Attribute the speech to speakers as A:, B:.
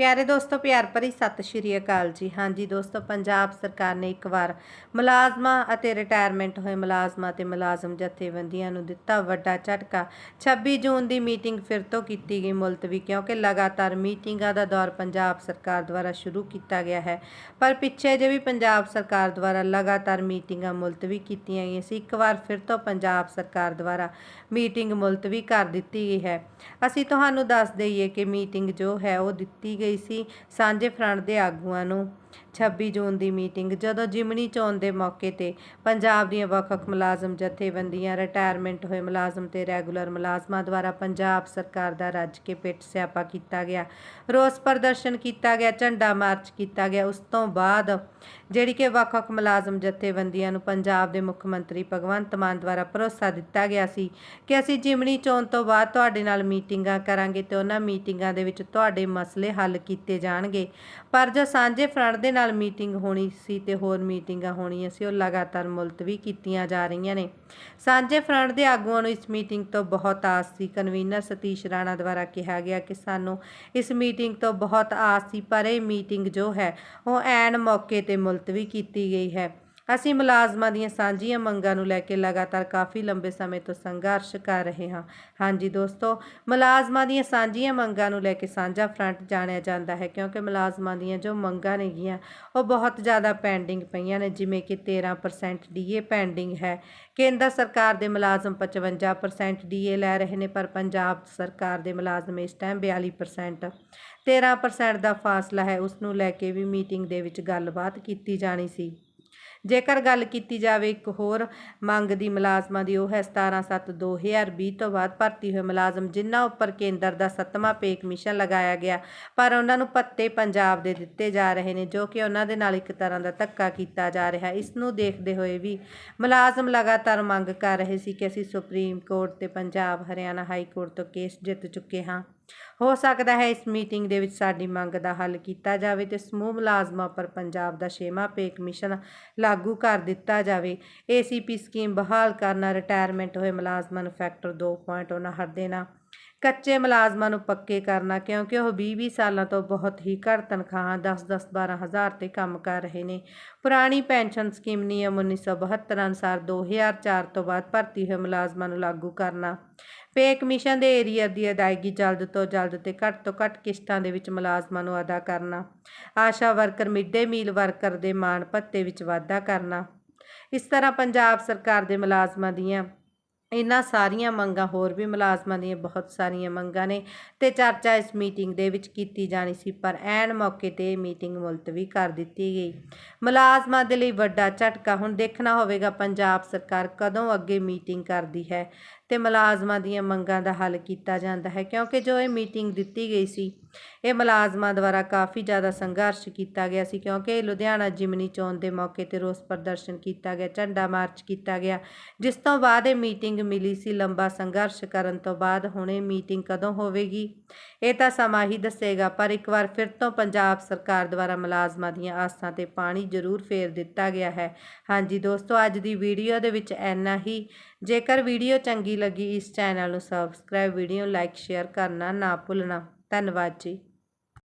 A: ਪਿਆਰੇ ਦੋਸਤੋ, ਪਿਆਰ ਭਰੀ ਸਤਿ ਸ਼੍ਰੀ ਅਕਾਲ ਜੀ। ਹਾਂਜੀ ਦੋਸਤੋ, ਪੰਜਾਬ ਸਰਕਾਰ ਨੇ ਇੱਕ ਵਾਰ ਮੁਲਾਜ਼ਮਾਂ ਅਤੇ ਰਿਟਾਇਰਮੈਂਟ ਹੋਏ ਮੁਲਾਜ਼ਮਾਂ ਤੇ ਮੁਲਾਜ਼ਮ ਜਥੇਬੰਦੀਆਂ ਨੂੰ ਦਿੱਤਾ ਵੱਡਾ ਝਟਕਾ। 26 ਜੂਨ ਦੀ ਮੀਟਿੰਗ ਫਿਰ ਤੋਂ ਕੀਤੀ ਗਈ ਮੁਲਤਵੀ, ਕਿਉਂਕਿ ਲਗਾਤਾਰ ਮੀਟਿੰਗਾਂ ਦਾ ਦੌਰ ਪੰਜਾਬ ਸਰਕਾਰ ਦੁਆਰਾ ਸ਼ੁਰੂ ਕੀਤਾ ਗਿਆ ਹੈ। ਪਰ ਪਿੱਛੇ ਜੇ ਵੀ ਪੰਜਾਬ ਸਰਕਾਰ ਦੁਆਰਾ ਲਗਾਤਾਰ ਮੀਟਿੰਗਾਂ ਮੁਲਤਵੀ ਕੀਤੀਆਂ ਗਈਆਂ ਸੀ। ਇੱਕ ਵਾਰ ਫਿਰ ਤੋਂ ਪੰਜਾਬ ਸਰਕਾਰ ਦੁਆਰਾ ਮੀਟਿੰਗ ਮੁਲਤਵੀ ਕਰ ਦਿੱਤੀ ਗਈ ਹੈ। ਅਸੀਂ ਤੁਹਾਨੂੰ ਦੱਸ ਦਈਏ ਕਿ ਮੀਟਿੰਗ ਜੋ ਹੈ ਉਹ ਦਿੱਤੀ ਗਈ ਸੀ ਸਾਂਝੇ ਫਰੰਟ ਦੇ ਆਗੂਆਂ ਨੂੰ। 26 ਜੂਨ ਦੀ ਮੀਟਿੰਗ, ਜਦੋਂ ਜਿਮਨੀ ਚੋਣ ਦੇ ਮੌਕੇ ਤੇ ਪੰਜਾਬ ਦੀਆਂ ਵੱਖ-ਵੱਖ ਮੁਲਾਜ਼ਮ ਜਥੇਬੰਦੀਆਂ, ਰਿਟਾਇਰਮੈਂਟ ਹੋਏ ਮੁਲਾਜ਼ਮ ਤੇ ਰੈਗੂਲਰ ਮੁਲਾਜ਼ਮਾਂ ਦੁਆਰਾ ਪੰਜਾਬ ਸਰਕਾਰ ਦਾ ਰੱਜ ਕੇ ਪਿੱਟ ਸਿਆਪਾ ਕੀਤਾ ਗਿਆ। ਰੋਸ ਪ੍ਰਦਰਸ਼ਨ ਕੀਤਾ ਗਿਆ, ਝੰਡਾ ਮਾਰਚ ਕੀਤਾ ਗਿਆ। ਉਸ ਤੋਂ ਬਾਅਦ ਜਿਹੜੀ ਕਿ ਵੱਖ-ਵੱਖ ਮੁਲਾਜ਼ਮ ਜਥੇਬੰਦੀਆਂ ਨੂੰ ਪੰਜਾਬ ਦੇ ਮੁੱਖ ਮੰਤਰੀ ਭਗਵੰਤ ਮਾਨ ਦੁਆਰਾ ਭਰੋਸਾ ਦਿੱਤਾ ਗਿਆ ਸੀ ਕਿ ਅਸੀਂ ਜਿਮਨੀ ਚੋਣ ਤੋਂ ਬਾਅਦ ਤੁਹਾਡੇ ਨਾਲ ਮੀਟਿੰਗਾਂ ਕਰਾਂਗੇ ਤੇ ਉਹਨਾਂ ਮੀਟਿੰਗਾਂ ਦੇ ਵਿੱਚ ਤੁਹਾਡੇ ਮਸਲੇ ਹੱਲ ਕੀਤੇ ਜਾਣਗੇ। ਪਰ ਜੋ ਸਾਂਝੇ ਫਰੰਟ ਦੇ ਨਾਲ ਮੀਟਿੰਗ ਹੋਣੀ ਸੀ ਤੇ ਹੋਰ ਮੀਟਿੰਗਾਂ ਹੋਣੀਆਂ ਸੀ। ਉਹ ਲਗਾਤਾਰ ਮੁਲਤਵੀ ਕੀਤੀਆਂ ਜਾ ਰਹੀਆਂ ਨੇ। ਸਾਂਝੇ ਫਰੰਟ ਦੇ ਆਗੂਆਂ ਨੂੰ ਇਸ ਮੀਟਿੰਗ ਤੋਂ ਬਹੁਤ ਆਸ ਸੀ। ਕਨਵੀਨਰ ਸਤੀਸ਼ ਰਾਣਾ ਦੁਆਰਾ ਕਿਹਾ ਗਿਆ ਕਿ ਸਾਨੂੰ ਇਸ ਮੀਟਿੰਗ ਤੋਂ ਬਹੁਤ ਆਸ ਸੀ, ਪਰ ਇਹ ਮੀਟਿੰਗ ਜੋ ਹੈ, ਉਹ ਐਨ ਮੌਕੇ ਤੇ ਮੁਲਤਵੀ ਕੀਤੀ ਗਈ ਹੈ। ਅਸੀਂ ਮੁਲਾਜ਼ਮਾਂ ਦੀਆਂ ਸਾਂਝੀਆਂ ਮੰਗਾਂ ਨੂੰ ਲੈ ਕੇ ਲਗਾਤਾਰ ਕਾਫੀ ਲੰਬੇ ਸਮੇਂ ਤੋਂ ਸੰਘਰਸ਼ ਕਰ ਰਹੇ ਹਾਂ। ਹਾਂਜੀ ਦੋਸਤੋ, ਮੁਲਾਜ਼ਮਾਂ ਦੀਆਂ ਸਾਂਝੀਆਂ ਮੰਗਾਂ ਨੂੰ ਲੈ ਕੇ ਸਾਂਝਾ ਫਰੰਟ ਜਾਣਿਆ ਜਾਂਦਾ ਹੈ ਕਿਉਂਕਿ ਮੁਲਾਜ਼ਮਾਂ ਦੀਆਂ ਜੋ ਮੰਗਾਂ ਨੇਗੀਆਂ, ਉਹ ਬਹੁਤ ਜ਼ਿਆਦਾ ਪੈਂਡਿੰਗ ਪਈਆਂ ਨੇ, ਜਿਵੇਂ ਕਿ 13% ਡੀਏ ਪੈਂਡਿੰਗ ਹੈ। ਕੇਂਦਰ ਸਰਕਾਰ ਦੇ ਮੁਲਾਜ਼ਮ 55% ਡੀਏ ਲੈ ਰਹੇ ਨੇ, ਪਰ ਪੰਜਾਬ ਸਰਕਾਰ ਦੇ ਮੁਲਾਜ਼ਮ ਇਸ ਟਾਈਮ 42% 13% ਦਾ ਫਾਸਲਾ ਹੈ, ਉਸ ਨੂੰ ਲੈ ਕੇ ਵੀ ਮੀਟਿੰਗ ਦੇ ਵਿੱਚ ਗੱਲਬਾਤ ਕੀਤੀ ਜਾਣੀ ਸੀ। ਜੇਕਰ ਗੱਲ ਕੀਤੀ ਜਾਵੇ ਇੱਕ ਹੋਰ ਮੰਗ ਦੀ ਮੁਲਾਜ਼ਮਾਂ ਦੀ, ਉਹ ਹੈ 17/7/2020 ਤੋਂ ਬਾਅਦ ਭਰਤੀ ਹੋਏ ਮੁਲਾਜ਼ਮ, ਜਿਨ੍ਹਾਂ ਉੱਪਰ ਕੇਂਦਰ ਦਾ ਸੱਤਵਾਂ ਪੇ ਕਮਿਸ਼ਨ ਲਗਾਇਆ ਗਿਆ। ਪਰ ਉਹਨਾਂ ਨੂੰ ਪੱਤੇ ਪੰਜਾਬ ਦੇ ਦਿੱਤੇ ਜਾ ਰਹੇ ਨੇ, ਜੋ ਕਿ ਉਹਨਾਂ ਦੇ ਨਾਲ ਇੱਕ ਤਰ੍ਹਾਂ ਦਾ ਧੱਕਾ ਕੀਤਾ ਜਾ ਰਿਹਾ। ਇਸ ਨੂੰ ਦੇਖਦੇ ਹੋਏ ਵੀ ਮੁਲਾਜ਼ਮ ਲਗਾਤਾਰ ਮੰਗ ਕਰ ਰਹੇ ਸੀ ਕਿ ਅਸੀਂ ਸੁਪਰੀਮ ਕੋਰਟ ਤੇ ਪੰਜਾਬ, ਹਰਿਆਣਾ ਹਾਈ ਕੋਰਟ ਤੋਂ ਕੇਸ ਜਿੱਤ ਚੁੱਕੇ ਹਾਂ। ਹੋ ਸਕਦਾ ਹੈ ਇਸ ਮੀਟਿੰਗ ਦੇ ਵਿੱਚ ਸਾਡੀ ਮੰਗ ਦਾ ਹੱਲ ਕੀਤਾ ਜਾਵੇ ਤੇ ਸਮੂਹ ਮੁਲਾਜ਼ਮਾਂ ਪਰ ਪੰਜਾਬ ਦਾ ਛੇਵਾਂ ਪੇ ਕਮਿਸ਼ਨ ਲਾਗੂ ਕਰ ਦਿੱਤਾ ਜਾਵੇ। ਏਸੀਪੀ ਸਕੀਮ ਬਹਾਲ ਕਰਨਾ ਰਿਟਾਇਰਮੈਂਟ ਹੋਏ ਮੁਲਾਜ਼ਮਾਂ ਨੂੰ ਫੈਕਟਰ 2.59 ਦੇਣਾ। ਕੱਚੇ ਮੁਲਾਜ਼ਮਾਂ ਨੂੰ ਪੱਕੇ ਕਰਨਾ, ਕਿਉਂਕਿ ਉਹ 20-20 ਸਾਲਾਂ ਤੋਂ ਬਹੁਤ ਹੀ ਘੱਟ ਤਨਖਾਹਾਂ 10-10 12 ਹਜ਼ਾਰ ਤੇ ਕੰਮ ਕਰ ਰਹੇ ਨੇ। ਪੁਰਾਣੀ ਪੈਨਸ਼ਨ ਸਕੀਮ ਨਿਯਮ 1972 ਅਨੁਸਾਰ 2004 ਤੋਂ ਬਾਅਦ ਭਰਤੀ ਹੋਏ ਮੁਲਾਜ਼ਮਾਂ ਨੂੰ ਲਾਗੂ ਕਰਨਾ। ਪੇ ਕਮਿਸ਼ਨ ਦੇ ਏਰੀਆ ਦੀ ਅਦਾਇਗੀ ਜਲਦ ਤੋਂ ਜਲਦ ਤੇ ਘੱਟ ਤੋਂ ਘੱਟ ਕਿਸ਼ਤਾਂ ਦੇ ਵਿੱਚ ਮੁਲਾਜ਼ਮਾਂ ਨੂੰ ਅਦਾ ਕਰਨਾ। Asha worker mid day meal worker ਦੇ ਮਾਣ ਭੱਤੇ ਵਿੱਚ ਵਾਧਾ ਕਰਨਾ। ਇਸ ਤਰ੍ਹਾਂ ਪੰਜਾਬ ਸਰਕਾਰ ਦੇ ਮੁਲਾਜ਼ਮਾਂ ਦੀਆਂ ਇਹਨਾਂ ਸਾਰੀਆਂ ਮੰਗਾਂ ਹੋਰ ਵੀ ਮੁਲਾਜ਼ਮਾਂ ਦੀਆਂ ਬਹੁਤ ਸਾਰੀਆਂ ਮੰਗਾਂ ਨੇ ਤੇ ਚਰਚਾ ਇਸ ਮੀਟਿੰਗ ਦੇ ਵਿੱਚ ਕੀਤੀ ਜਾਣੀ ਸੀ, ਪਰ ਐਨ ਮੌਕੇ ਤੇ ਇਹ ਮੀਟਿੰਗ ਮੁਲਤਵੀ ਕਰ ਦਿੱਤੀ ਗਈ। ਮੁਲਾਜ਼ਮਾਂ ਦੇ ਲਈ ਵੱਡਾ ਝਟਕਾ, ਹੁਣ ਦੇਖਣਾ ਹੋਵੇਗਾ ਪੰਜਾਬ ਸਰਕਾਰ ਕਦੋਂ ਅੱਗੇ ਮੀਟਿੰਗ ਕਰਦੀ ਹੈ। ਤੇ ਮੁਲਾਜ਼ਮਾਂ ਦੀਆਂ ਮੰਗਾਂ ਦਾ ਹੱਲ ਕੀਤਾ ਜਾਂਦਾ ਹੈ, ਕਿਉਂਕਿ ਜੋ ਇਹ ਮੀਟਿੰਗ ਦਿੱਤੀ ਗਈ ਸੀ, ਇਹ ਮੁਲਾਜ਼ਮਾਂ ਦੁਆਰਾ ਕਾਫੀ ਜ਼ਿਆਦਾ ਸੰਘਰਸ਼ ਕੀਤਾ ਗਿਆ ਸੀ, ਕਿਉਂਕਿ ਲੁਧਿਆਣਾ ਜਿਮਨੀ ਚੋਣ ਦੇ ਮੌਕੇ ਤੇ ਰੋਸ ਪ੍ਰਦਰਸ਼ਨ ਕੀਤਾ ਗਿਆ, ਝੰਡਾ ਮਾਰਚ ਕੀਤਾ ਗਿਆ, ਜਿਸ ਤੋਂ ਬਾਅਦ ਇਹ ਮੀਟਿੰਗ ਮਿਲੀ ਸੀ, ਲੰਬਾ ਸੰਘਰਸ਼ ਕਰਨ ਤੋਂ ਬਾਅਦ ਹੁਣ ਇਹ ਮੀਟਿੰਗ ਕਦੋਂ ਹੋਵੇਗੀ, ਇਹ ਤਾਂ ਸਮਾਂ ਹੀ ਦੱਸੇਗਾ, ਪਰ ਇੱਕ ਵਾਰ ਫਿਰ ਤੋਂ ਪੰਜਾਬ ਸਰਕਾਰ ਦੁਆਰਾ ਮੁਲਾਜ਼ਮਾਂ ਦੀਆਂ ਆਸਾਂ ਤੇ ਪਾਣੀ ਜ਼ਰੂਰ ਫੇਰ ਦਿੱਤਾ ਗਿਆ ਹੈ। ਹਾਂਜੀ ਦੋਸਤੋ, ਅੱਜ ਦੀ ਵੀਡੀਓ ਦੇ ਵਿੱਚ ਇੰਨਾ ਹੀ, ਜੇਕਰ ਵੀਡੀਓ ਚੰਗੀ ਲੱਗੀ ਇਸ ਚੈਨਲ ਨੂੰ ਸਬਸਕ੍ਰਾਈਬ ਵੀਡੀਓ ਲਾਈਕ ਸ਼ੇਅਰ ਕਰਨਾ ਨਾ ਭੁੱਲਣਾ। ਧੰਨਵਾਦ ਜੀ।